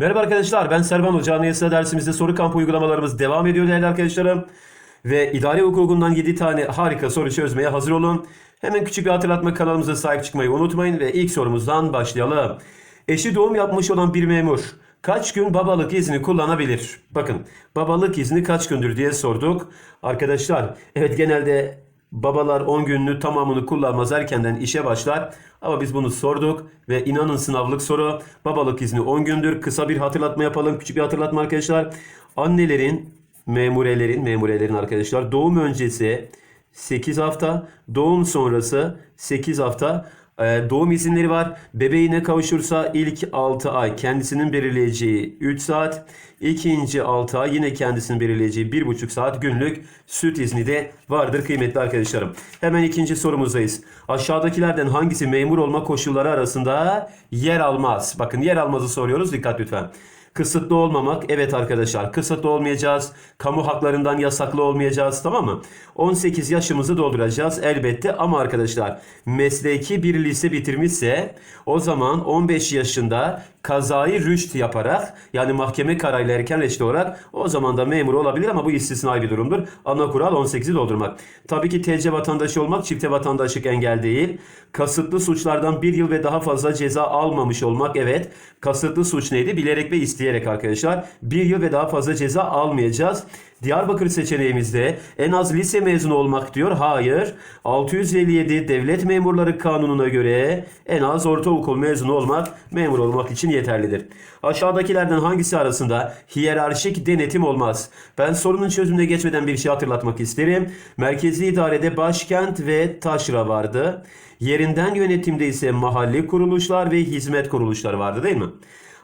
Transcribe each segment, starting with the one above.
Merhaba arkadaşlar ben Serban Hoca. Anayasa dersimizde soru kampı uygulamalarımız devam ediyor değerli arkadaşlarım. Ve idari hukukundan 7 tane harika soru çözmeye hazır olun. Hemen küçük bir hatırlatma kanalımıza sahip çıkmayı unutmayın ve ilk sorumuzdan başlayalım. Eşi doğum yapmış olan bir memur kaç gün babalık izni kullanabilir? Bakın babalık izni kaç gündür diye sorduk. Arkadaşlar evet genelde Babalar 10 gününü tamamını kullanmaz erkenden işe başlar. Ama biz bunu sorduk ve inanın sınavlık soru. Babalık izni 10 gündür. Kısa bir hatırlatma yapalım. Küçük bir hatırlatma arkadaşlar. Annelerin, memurelerin, memurelerin arkadaşlar doğum öncesi 8 hafta, doğum sonrası 8 hafta doğum izinleri var. Bebeğine kavuşursa ilk 6 ay kendisinin belirleyeceği 3 saat. ikinci 6 ay yine kendisinin belirleyeceği 1,5 saat günlük süt izni de vardır kıymetli arkadaşlarım. Hemen ikinci sorumuzdayız. Aşağıdakilerden hangisi memur olma koşulları arasında yer almaz? Bakın yer almazı soruyoruz dikkat lütfen. Kısıtlı olmamak. Evet arkadaşlar kısıtlı olmayacağız. Kamu haklarından yasaklı olmayacağız tamam mı? 18 yaşımızı dolduracağız elbette ama arkadaşlar mesleki bir lise bitirmişse o zaman 15 yaşında kazayı rüşt yaparak yani mahkeme kararıyla erken reşit olarak o zaman da memur olabilir ama bu istisnai bir durumdur. Ana kural 18'i doldurmak. Tabii ki TC vatandaşı olmak çifte vatandaşlık engel değil. Kasıtlı suçlardan bir yıl ve daha fazla ceza almamış olmak evet. Kasıtlı suç neydi? Bilerek ve isteyerek arkadaşlar. Bir yıl ve daha fazla ceza almayacağız. Diyarbakır seçeneğimizde en az lise mezunu olmak diyor. Hayır. 657 Devlet Memurları Kanunu'na göre en az ortaokul mezunu olmak memur olmak için yeterlidir. Aşağıdakilerden hangisi arasında hiyerarşik denetim olmaz? Ben sorunun çözümüne geçmeden bir şey hatırlatmak isterim. Merkezi idarede başkent ve taşra vardı. Yerinden yönetimde ise mahalli kuruluşlar ve hizmet kuruluşları vardı değil mi?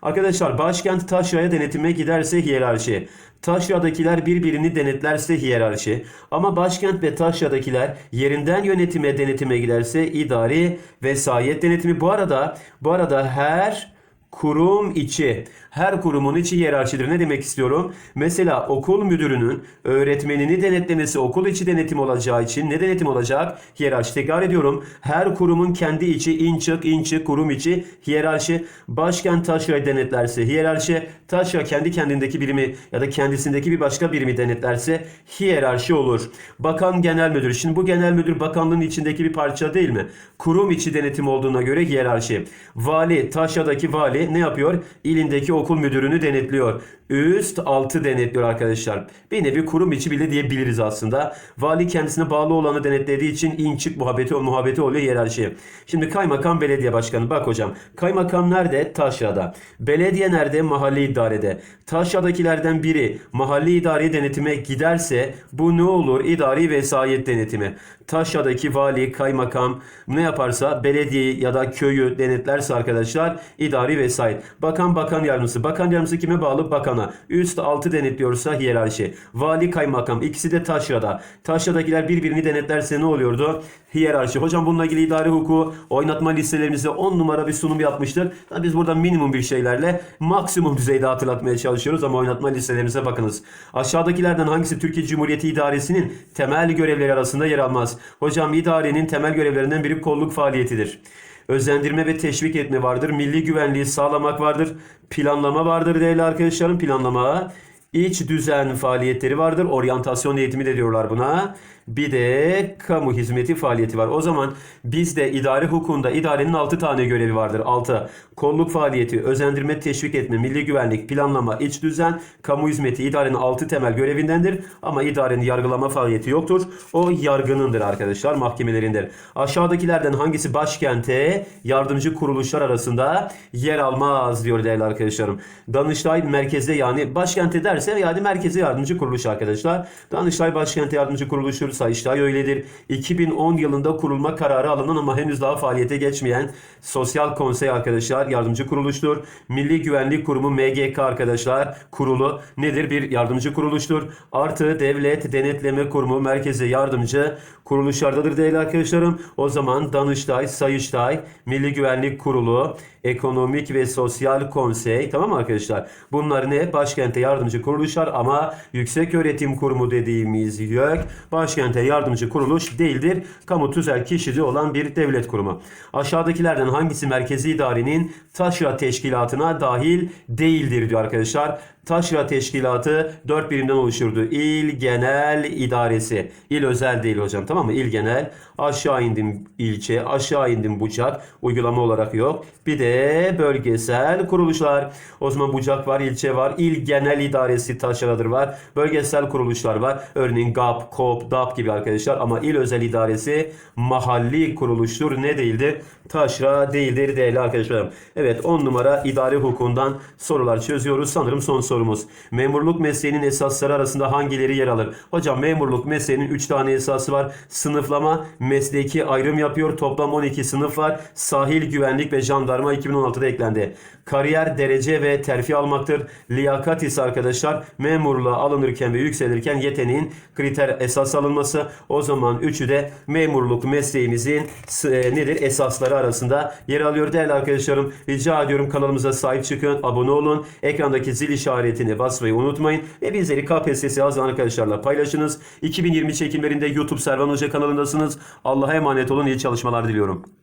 Arkadaşlar başkent taşraya denetime giderse hiyerarşi. Taşra'dakiler birbirini denetlerse hiyerarşi. Ama başkent ve taşra'dakiler yerinden yönetime denetime giderse idari vesayet denetimi. Bu arada bu arada her kurum içi, her kurumun içi hiyerarşidir. Ne demek istiyorum? Mesela okul müdürünün öğretmenini denetlemesi okul içi denetim olacağı için ne denetim olacak? Hiyerarşi. Tekrar ediyorum. Her kurumun kendi içi, in çık, in çık, kurum içi hiyerarşi. Başkent taşra denetlerse hiyerarşi. Taşra kendi kendindeki birimi ya da kendisindeki bir başka birimi denetlerse hiyerarşi olur. Bakan genel müdür. Şimdi bu genel müdür bakanlığın içindeki bir parça değil mi? Kurum içi denetim olduğuna göre hiyerarşi. Vali, taşradaki vali ne yapıyor? İlindeki okul müdürünü denetliyor. Üst altı denetliyor arkadaşlar. Bir nevi kurum içi bile diyebiliriz aslında. Vali kendisine bağlı olanı denetlediği için in çık muhabbeti, muhabbeti oluyor hiyerarşi. Şimdi kaymakam belediye başkanı. Bak hocam kaymakam nerede? Taşra'da. Belediye nerede? Mahalli idarede. Taşra'dakilerden biri mahalli idari denetime giderse bu ne olur? İdari vesayet denetimi. Taşra'daki vali, kaymakam ne yaparsa belediyeyi ya da köyü denetlerse arkadaşlar idari vesayet. Bakan bakan yardımcısı. Bakan yardımcısı kime bağlı? Bakana. Üst altı denetliyorsa hiyerarşi. Vali kaymakam. ikisi de taşrada. Taşradakiler birbirini denetlerse ne oluyordu? Hiyerarşi. Hocam bununla ilgili idari hukuku oynatma listelerimizde 10 numara bir sunum yapmıştır. Tabii Biz burada minimum bir şeylerle maksimum düzeyde hatırlatmaya çalışıyoruz ama oynatma listelerimize bakınız. Aşağıdakilerden hangisi Türkiye Cumhuriyeti İdaresi'nin temel görevleri arasında yer almaz? Hocam idarenin temel görevlerinden biri kolluk faaliyetidir. Özendirme ve teşvik etme vardır. Milli güvenliği sağlamak vardır. Planlama vardır değerli arkadaşlarım. Planlama. İç düzen faaliyetleri vardır. Oryantasyon eğitimi de diyorlar buna. Bir de kamu hizmeti faaliyeti var. O zaman bizde idari hukukunda idarenin 6 tane görevi vardır. 6. Kolluk faaliyeti, özendirme, teşvik etme, milli güvenlik, planlama, iç düzen, kamu hizmeti idarenin 6 temel görevindendir. Ama idarenin yargılama faaliyeti yoktur. O yargınındır arkadaşlar, mahkemelerindir. Aşağıdakilerden hangisi başkente yardımcı kuruluşlar arasında yer almaz diyor değerli arkadaşlarım. Danıştay merkezde yani başkente derse yani merkeze yardımcı kuruluş arkadaşlar. Danıştay başkente yardımcı kuruluştur. Sayıştay öyledir. 2010 yılında kurulma kararı alınan ama henüz daha faaliyete geçmeyen Sosyal Konsey arkadaşlar yardımcı kuruluştur. Milli Güvenlik Kurumu MGK arkadaşlar kurulu nedir? Bir yardımcı kuruluştur. Artı Devlet Denetleme Kurumu merkeze yardımcı kuruluşlardadır değerli arkadaşlarım. O zaman Danıştay, Sayıştay, Milli Güvenlik Kurulu, Ekonomik ve Sosyal Konsey tamam mı arkadaşlar? Bunlar ne? Başkente yardımcı kuruluşlar ama Yüksek Öğretim Kurumu dediğimiz YÖK başkente kente yardımcı kuruluş değildir. Kamu tüzel kişiliği olan bir devlet kurumu. Aşağıdakilerden hangisi merkezi idarenin taşra teşkilatına dahil değildir diyor arkadaşlar. Taşra teşkilatı dört birimden oluşurdu. İl Genel İdaresi. İl özel değil hocam tamam mı? İl Genel. Aşağı indim ilçe. Aşağı indim bucak. Uygulama olarak yok. Bir de bölgesel kuruluşlar. O zaman bucak var, ilçe var. İl Genel İdaresi taşradır var. Bölgesel kuruluşlar var. Örneğin GAP, KOP, DAP gibi arkadaşlar. Ama il özel idaresi mahalli kuruluştur. Ne değildir? Taşra değildir değerli arkadaşlarım. Evet 10 numara idari hukukundan sorular çözüyoruz. Sanırım son sorumuz. Memurluk mesleğinin esasları arasında hangileri yer alır? Hocam memurluk mesleğinin 3 tane esası var. Sınıflama, mesleki ayrım yapıyor. Toplam 12 sınıf var. Sahil güvenlik ve jandarma 2016'da eklendi. Kariyer, derece ve terfi almaktır. Liyakat ise arkadaşlar memurluğa alınırken ve yükselirken yeteneğin kriter esas alınması. O zaman üçü de memurluk mesleğimizin e, nedir? Esasları arasında yer alıyor değerli arkadaşlarım. Rica ediyorum kanalımıza sahip çıkın, abone olun. Ekrandaki zil işaretini basmayı unutmayın. Ve bizleri KPSS yazan arkadaşlarla paylaşınız. 2020 çekimlerinde YouTube Servan Hoca kanalındasınız. Allah'a emanet olun. İyi çalışmalar diliyorum.